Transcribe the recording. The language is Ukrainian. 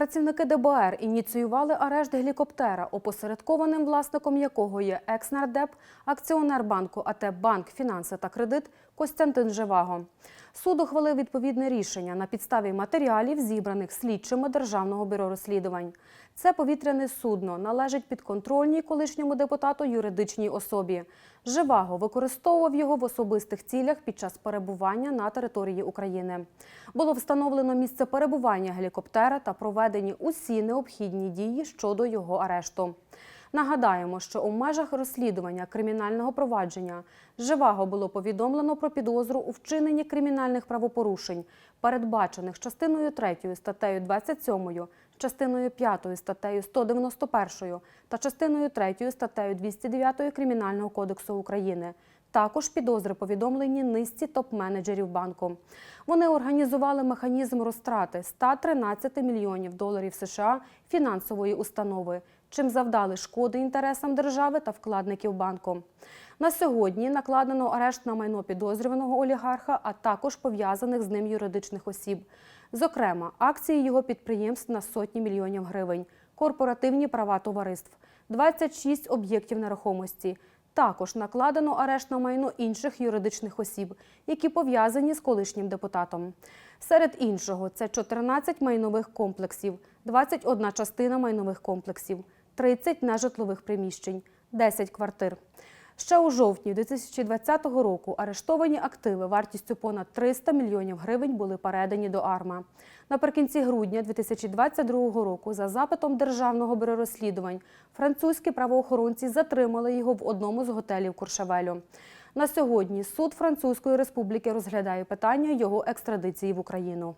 Працівники ДБР ініціювали арешт гелікоптера, опосередкованим власником якого є екс-нардеп, акціонер банку АТ Банк Фінанси та Кредит Костянтин Живаго. Суд ухвалив відповідне рішення на підставі матеріалів, зібраних слідчими Державного бюро розслідувань. Це повітряне судно належить підконтрольній колишньому депутату юридичній особі. Живаго використовував його в особистих цілях під час перебування на території України. Було встановлено місце перебування гелікоптера та проведені усі необхідні дії щодо його арешту. Нагадаємо, що у межах розслідування кримінального провадження Живаго було повідомлено про підозру у вчиненні кримінальних правопорушень, передбачених частиною 3 статтею 27, частиною 5 статтею 191 та частиною 3 статтею 209 Кримінального кодексу України. Також підозри повідомлені низці топ-менеджерів банку. Вони організували механізм розтрати 113 мільйонів доларів США фінансової установи, чим завдали шкоди інтересам держави та вкладників банку. На сьогодні накладено арешт на майно підозрюваного олігарха, а також пов'язаних з ним юридичних осіб. Зокрема, акції його підприємств на сотні мільйонів гривень, корпоративні права товариств, 26 об'єктів нерухомості. Також накладено арешт на майно інших юридичних осіб, які пов'язані з колишнім депутатом. Серед іншого, це 14 майнових комплексів, 21 частина майнових комплексів, 30 нежитлових приміщень, 10 квартир. Ще у жовтні 2020 року арештовані активи вартістю понад 300 мільйонів гривень були передані до АРМА. Наприкінці грудня 2022 року, за запитом державного бюро розслідувань, французькі правоохоронці затримали його в одному з готелів Куршавелю. На сьогодні суд Французької республіки розглядає питання його екстрадиції в Україну.